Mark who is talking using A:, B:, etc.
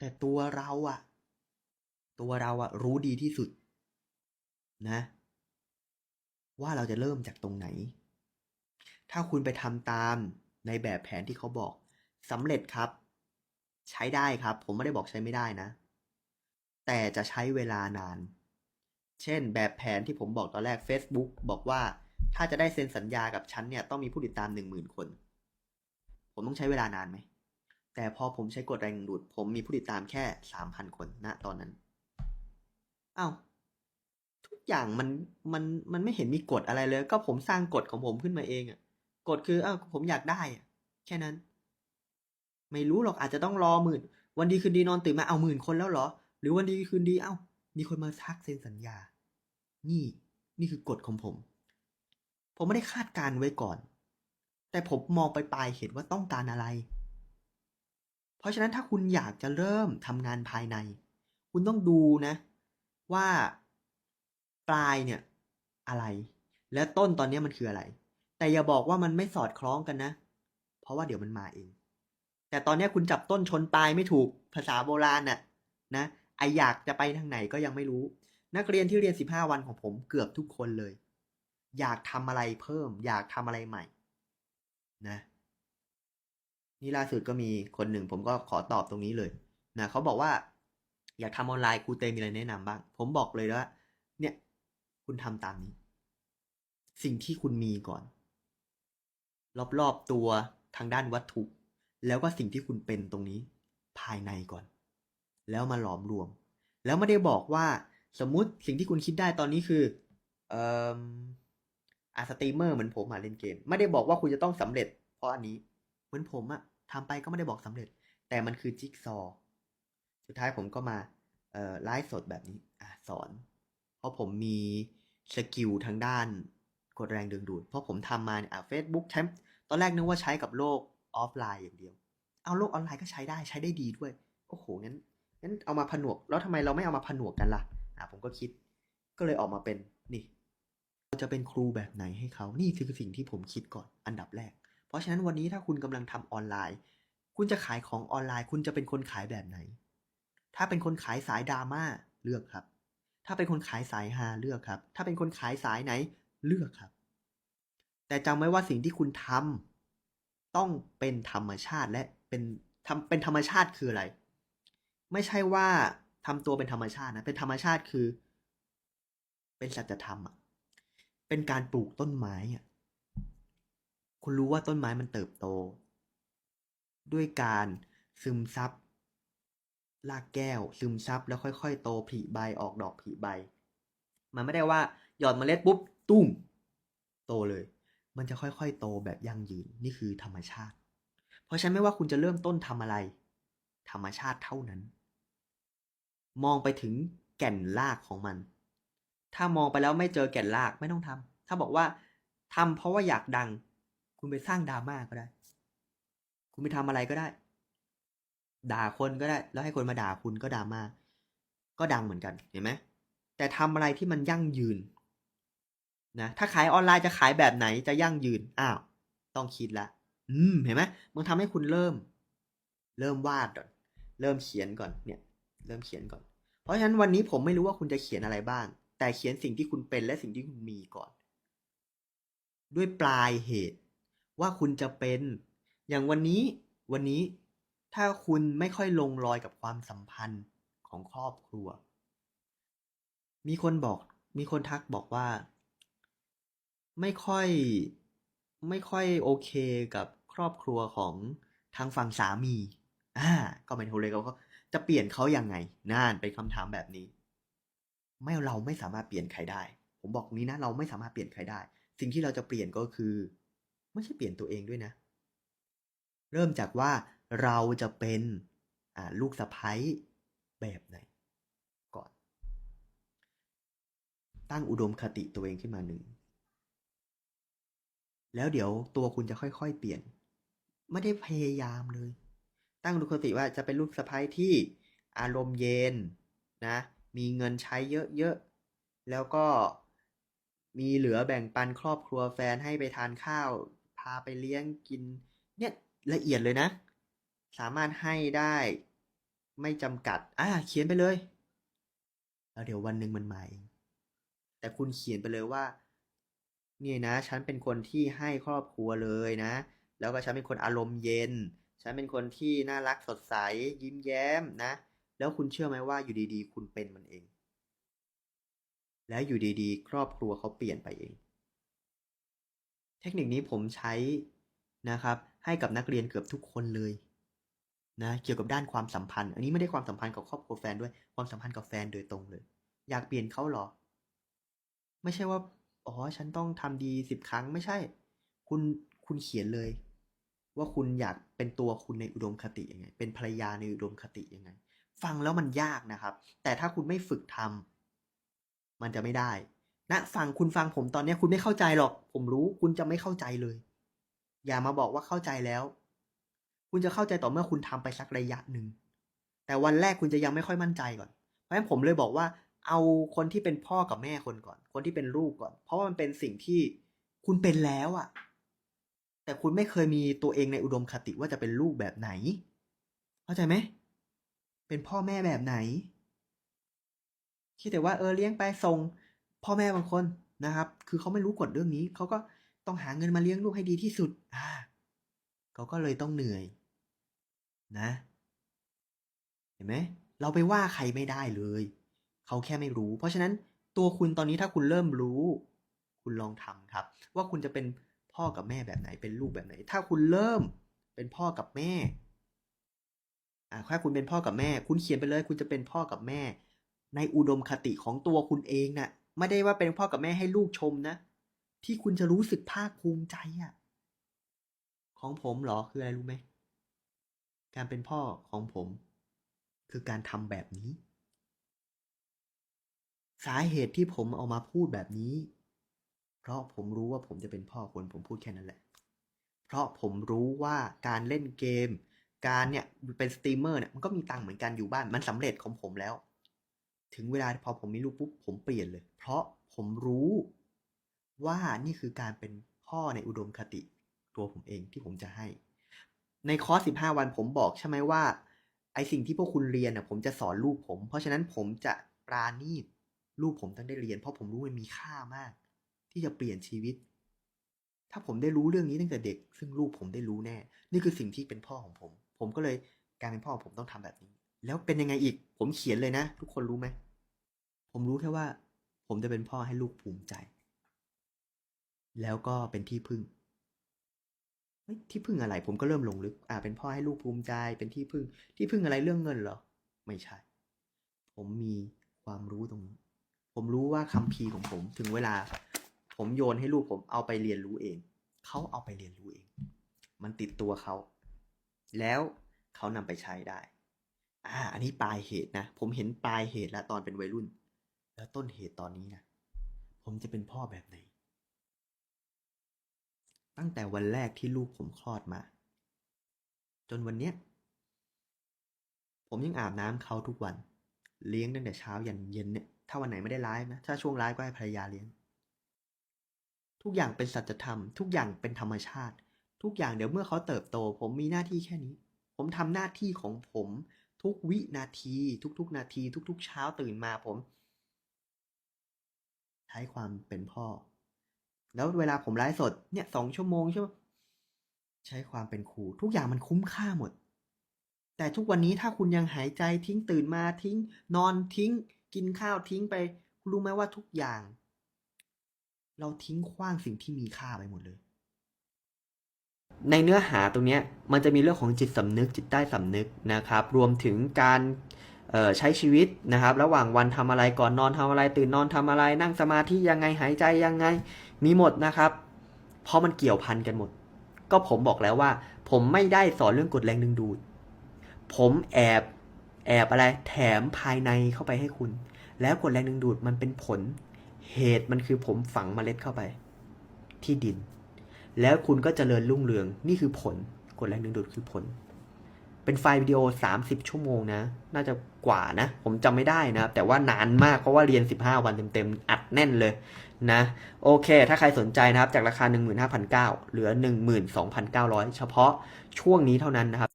A: แต่ตัวเราอะตัวเราอะรู้ดีที่สุด นะ ว่าเราจะเริ่มจากตรงไหน ถ้าคุณไปทำตามในแบบแผนที่เขาบอกสำเร็จครับ ใช้ได้ครับ ผมไม่ได้บอกใช้ไม่ได้นะ แต่จะใช้เวลานาน เช่น แบบแผนที่ผมบอกตอนแรก Facebook บอกว่าถ้าจะได้เซ็นสัญญากับฉันเนี่ยต้องมีผู้ติดตามหนึ่งหมื่นคน ผมต้องใช้เวลานานไหม แต่พอผมใช้กฎแรงดูด ผมมีผู้ติดตามแค่สามพันคนณตอนนั้นอ้าวทุกอย่างมันมันมันไม่เห็นมีกฎอะไรเลย ก็ผมสร้างกฎของผมขึ้นมาเองอะกฎคืออ้าวผมอยากได้อะแค่นั้น ไม่รู้หรอกอาจจะต้องรอหมื่น วันดีคืนดีนอนตื่นมาเอาหมื่นคนแล้วเหรอ หรือวันดีคืนดีเอ้ามีคนมาทักเซ็นสัญญา นี่ นี่คือกฎของผม ผมไม่ได้คาดการณ์ไว้ก่อน แต่ผมมองไปปลายเห็นว่าต้องการอะไร เพราะฉะนั้นถ้าคุณอยากจะเริ่มทำงานภายใน คุณต้องดูนะว่าปลายเนี่ยอะไร และต้นตอนนี้มันคืออะไร แต่อย่าบอกว่ามันไม่สอดคล้องกันนะ เพราะว่าเดี๋ยวมันมาเอง แต่ตอนนี้คุณจับต้นชนปลายไม่ถูกภาษาโบราณน่ะนะไออยากจะไปทางไหนก็ยังไม่รู้ นักเรียนที่เรียน 15 วันของผมเกือบทุกคนเลย อยากทำอะไรเพิ่ม อยากทำอะไรใหม่ นะ นี่ล่าสุดก็มีคนหนึ่งผมก็ขอตอบตรงนี้เลยนะเขาบอกว่า อยากทำออนไลน์ครูเตมีอะไรแนะนำบ้าง ผมบอกเลยว่า เนี่ย คุณทำตามนี้ สิ่งที่คุณมีก่อน รอบๆตัวทางด้านวัตถุ แล้วก็สิ่งที่คุณเป็นตรงนี้ ภายในก่อน แล้วมาหลอมรวม แล้วไม่ได้บอกว่าสมมุติสิ่งที่คุณคิดได้ตอนนี้คือเอ่ออาสตรีมเมอร์เหมือนผมอะเล่นเกม ไม่ได้บอกว่าคุณจะต้องสำเร็จ เพราะอันนี้ เหมือนผมอะทำไปก็ไม่ได้บอกสำเร็จ แต่มันคือจิ๊กซอ สุดท้ายผมก็มาเอ่อไลฟ์สดแบบนี้อะสอน เพราะผมมีสกิลทางด้านกดแรงดึงดูด เพราะผมทำมาเนี่ยอะเฟซบุ๊กใช้ตอนแรกนึกว่าใช้กับโลกออฟไลน์อย่างเดียว เอาโลกออนไลน์ก็ใช้ได้ใช้ได้ดีด้วย โอ้โหงั้นงั้นเอามาผนวก แล้วทำไมเราไม่เอามาผนวกกันล่ะอะผมก็คิดก็เลยออกมาเป็นนี่เราจะเป็นครูแบบไหนให้เขานี่คือสิ่งที่ผมคิดก่อนอันดับแรก เพราะฉะนั้นวันนี้ถ้าคุณกำลังทำออนไลน์ คุณจะขายของออนไลน์ คุณจะเป็นคนขายแบบไหน ถ้าเป็นคนขายสายดราม่าเลือกครับ ถ้าเป็นคนขายสายฮาเลือกครับ ถ้าเป็นคนขายสายไหนเลือกครับ แต่จำไว้ว่าสิ่งที่คุณทำต้องเป็นธรรมชาติและเป็นทำเป็นธรรมชาติคืออะไร ไม่ใช่ว่าทำตัวเป็นธรรมชาตินะเป็นธรรมชาติคือ เป็นสัจธรรมอะเป็นการปลูกต้นไม้อะ คุณรู้ว่าต้นไม้มันเติบโต ด้วยการซึมซับรากแก้ว ซึมซับแล้วค่อย ๆ โตผลิใบออกดอกผลิใบ มันไม่ได้ว่าหยอดเมล็ดปุ๊บตุ้ม โตเลย มันจะค่อยๆ โตแบบยั่งยืนนี่คือธรรมชาติ เพราะฉะนั้นไม่ว่าคุณจะเริ่มต้นทำอะไร ธรรมชาติเท่านั้น มองไปถึงแก่นรากของมัน ถ้ามองไปแล้วไม่เจอแก่นรากไม่ต้องทำถ้าบอกว่าทำเพราะว่าอยากดัง คุณไปสร้างดราม่าก็ได้ คุณไปทำอะไรก็ได้ ด่าคนก็ได้ แล้วให้คนมาด่าคุณก็ดราม่าก็ดังเหมือนกันเห็นไหมแต่ทำอะไรที่มันยั่งยืนนะถ้าขายออนไลน์จะขายแบบไหนจะยั่งยืนอ้าวต้องคิดละอืมเห็นไหมมันทำให้คุณเริ่ม เริ่มวาดก่อน เริ่มเขียนก่อนเนี่ย เริ่มเขียนก่อน เพราะฉะนั้นวันนี้ผมไม่รู้ว่าคุณจะเขียนอะไรบ้าง แต่เขียนสิ่งที่คุณเป็นและสิ่งที่คุณมีก่อน ด้วยปลายเหตุ ว่าคุณจะเป็น อย่างวันนี้วันนี้ถ้าคุณไม่ค่อยลงรอยกับความสัมพันธ์ของครอบครัว มีคนบอกมีคนทักบอกว่า ไม่ค่อยไม่ค่อยโอเคกับครอบครัวของทางฝั่งสามี อ่า ก็ไม่ถูกเลยเขาจะเปลี่ยนเขาอยังไงนั่นเป็นคำถามแบบนี้ ไม่เราไม่สามารถเปลี่ยนใครได้ ผมบอกนี้นะ เราไม่สามารถเปลี่ยนใครได้ สิ่งที่เราจะเปลี่ยนก็คือ ไม่ใช่เปลี่ยนตัวเองด้วยนะ เริ่มจากว่าเราจะเป็นลูกสะใภ้แบบไหน ก่อน ตั้งอุดมคติตัวเองขึ้นมาหนึ่ง แล้วเดี๋ยวตัวคุณจะค่อยๆ เปลี่ยน ไม่ได้พยายามเลย ตั้งอุดมคติว่าจะเป็นลูกสะใภ้ที่อารมณ์เย็นนะ มีเงินใช้เยอะๆ แล้วก็มีเหลือแบ่งปันครอบครัวแฟนให้ไปทานข้าว พาไปเลี้ยงกิน เนี่ยละเอียดเลยนะ สามารถให้ได้ไม่จำกัด อ่าเขียนไปเลย แล้วเดี๋ยววันหนึ่งมันมาเองแต่คุณเขียนไปเลยว่า เนี่ยนะ ฉันเป็นคนที่ให้ครอบครัวเลยนะ แล้วก็ฉันเป็นคนอารมณ์เย็น ฉันเป็นคนที่น่ารักสดใส ยิ้มแย้มนะ แล้วคุณเชื่อไหมว่าอยู่ดีๆ คุณเป็นมันเอง แล้วอยู่ดีๆ ครอบครัวเขาเปลี่ยนไปเอง เทคนิคนี้ผมใช้นะครับ ให้กับนักเรียนเกือบทุกคนเลยนะเกี่ยวกับด้านความสัมพันธ์ อันนี้ไม่ได้ความสัมพันธ์กับครอบครัวแฟนด้วยความสัมพันธ์กับแฟนโดยตรงเลย อยากเปลี่ยนเขาเหรอ ไม่ใช่ว่าอ๋อฉันต้องทำดีสิบครั้งไม่ใช่ คุณคุณเขียนเลย ว่าคุณอยากเป็นตัวคุณในอุดมคติยังไง เป็นภรรยาในอุดมคติยังไง ฟังแล้วมันยากนะครับ แต่ถ้าคุณไม่ฝึกทำมันจะไม่ได้ นะฟังคุณฟังผมตอนนี้คุณไม่เข้าใจหรอก ผมรู้คุณจะไม่เข้าใจเลย อย่ามาบอกว่าเข้าใจแล้ว คุณจะเข้าใจต่อเมื่อคุณทำไปสักระยะหนึ่ง แต่วันแรกคุณจะยังไม่ค่อยมั่นใจก่อน เพราะฉะนั้นผมเลยบอกว่า เอาคนที่เป็นพ่อกับแม่คนก่อน คนที่เป็นลูกก่อน เพราะว่ามันเป็นสิ่งที่คุณเป็นแล้วอะแต่คุณไม่เคยมีตัวเองในอุดมคติว่าจะเป็นลูกแบบไหน เข้าใจไหม เป็นพ่อแม่แบบไหนคิดแต่ว่าเออเลี้ยงไปส่ง พ่อแม่บางคนนะครับ คือเขาไม่รู้กฎเรื่องนี้ เขาก็ต้องหาเงินมาเลี้ยงลูกให้ดีที่สุด อ่าเขาก็เลยต้องเหนื่อย นะ เห็นไหม เราไปว่าใครไม่ได้เลย เขาแค่ไม่รู้ เพราะฉะนั้นตัวคุณตอนนี้ถ้าคุณเริ่มรู้ คุณลองทำครับ ว่าคุณจะเป็นพ่อกับแม่แบบไหน เป็นลูกแบบไหน ถ้าคุณเริ่มเป็นพ่อกับแม่ อ่าถ้าคุณเป็นพ่อกับแม่ คุณเขียนไปเลย คุณจะเป็นพ่อกับแม่ ในอุดมคติของตัวคุณเองนะ่ะ ไม่ได้ว่าเป็นพ่อกับแม่ให้ลูกชมนะ ที่คุณจะรู้สึกภาคภูมิใจอะของผมเหรอคืออะไรรู้ไหม การเป็นพ่อของผม คือการทำแบบนี้ สาเหตุที่ผมเอามาพูดแบบนี้ เพราะผมรู้ว่าผมจะเป็นพ่อคนผมพูดแค่นั้นแหละ เพราะผมรู้ว่าการเล่นเกม การเนี่ยเป็นสตรีมเมอร์เนี่ยมันก็มีตังค์เหมือนกันอยู่บ้านมันสำเร็จของผมแล้ว ถึงเวลาพอผมมีลูกปุ๊บผมเปลี่ยนเลย เพราะผมรู้ว่านี่คือการเป็นพ่อในอุดมคติ ตัวผมเองที่ผมจะให้ ในคอร์ส15วันผมบอกใช่ไหมว่าไอสิ่งที่พวกคุณเรียนน่ะผมจะสอนลูกผม เพราะฉะนั้นผมจะปราณีตลูกผมต้องได้เรียน เพราะผมรู้มันมีค่ามาก ที่จะเปลี่ยนชีวิต ถ้าผมได้รู้เรื่องนี้ตั้งแต่เด็ก ซึ่งลูกผมได้รู้แน่ นี่คือสิ่งที่เป็นพ่อของผม ผมก็เลยการเป็นพ่อของผมต้องทำแบบนี้ แล้วเป็นยังไงอีก ผมเขียนเลยนะ ทุกคนรู้ไหม ผมรู้แค่ว่า ผมจะเป็นพ่อให้ลูกภูมิใจ แล้วก็เป็นที่พึ่งที่พึ่งอะไร ผมก็เริ่มลงลึก อ่า เป็นพ่อให้ลูกภูมิใจ เป็นที่พึ่ง ที่พึ่งอะไรเรื่องเงินเหรอ ไม่ใช่ ผมมีความรู้ตรงนี้ ผมรู้ว่าคัมภีของผมถึงเวลา ผมโยนให้ลูกผมเอาไปเรียนรู้เอง เขาเอาไปเรียนรู้เอง มันติดตัวเขา แล้วเขานำไปใช้ได้ อ่า อันนี้ปลายเหตุนะ ผมเห็นปลายเหตุแล้วตอนเป็นวัยรุ่น แล้วต้นเหตุตอนนี้นะ ผมจะเป็นพ่อแบบไหน ตั้งแต่วันแรกที่ลูกผมคลอดมา จนวันเนี้ย ผมยังอาบน้ำเขาทุกวัน เลี้ยงตั้งแต่เช้ายันเย็นเนี่ย ถ้าวันไหนไม่ได้ไลฟ์นะ ถ้าช่วงไลฟ์ก็ให้ภรรยาเลี้ยง ทุกอย่างเป็นสัจธรรม ทุกอย่างเป็นธรรมชาติ ทุกอย่างเดี๋ยวเมื่อเขาเติบโต ผมมีหน้าที่แค่นี้ ผมทำหน้าที่ของผม ทุกวินาที ทุกๆ นาที ทุก ๆ เช้าตื่นมาผม ใช้ความเป็นพ่อ แล้วเวลาผมไลฟ์สดเนี่ยสองชั่วโมงใช่ไหมใช้ความเป็นครู ทุกอย่างมันคุ้มค่าหมด แต่ทุกวันนี้ถ้าคุณยังหายใจทิ้งตื่นมาทิ้ง นอนทิ้ง กินข้าวทิ้งไป คุณรู้ไหมว่าทุกอย่าง เราทิ้งขว้างสิ่งที่มีค่าไปหมดเลย ในเนื้อหาตรงนี้มันจะมีเรื่องของจิตสำนึกจิตใต้สำนึกนะครับ รวมถึงการใช้ชีวิตนะครับ ระหว่างวันทำอะไรก่อนนอนทำอะไร ตื่นนอนทำอะไร นั่งสมาธิยังไงหายใจยังไง มีหมดนะครับ เพราะมันเกี่ยวพันกันหมด ก็ผมบอกแล้วว่า ผมไม่ได้สอนเรื่องกฎแรงดึงดูด ผมแอบแอบอะไรแถมภายในเข้าไปให้คุณ แล้วกฎแรงดึงดูดมันเป็นผล เหตุมันคือผมฝังเมล็ดเข้าไป ที่ดิน แล้วคุณก็เจริญรุ่งเรือง นี่คือผลกดแรงดึงดูดคือผล เป็นไฟล์วิดีโอ 30 ชั่วโมงนะ น่าจะกว่านะ ผมจำไม่ได้นะแต่ว่านานมากเพราะว่าเรียน 15 วันเต็มๆ อัดแน่นเลยนะ โอเค ถ้าใครสนใจนะครับ จากราคา 15,900เหลือ 12,900 เฉพาะช่วงนี้เท่านั้นนะครับ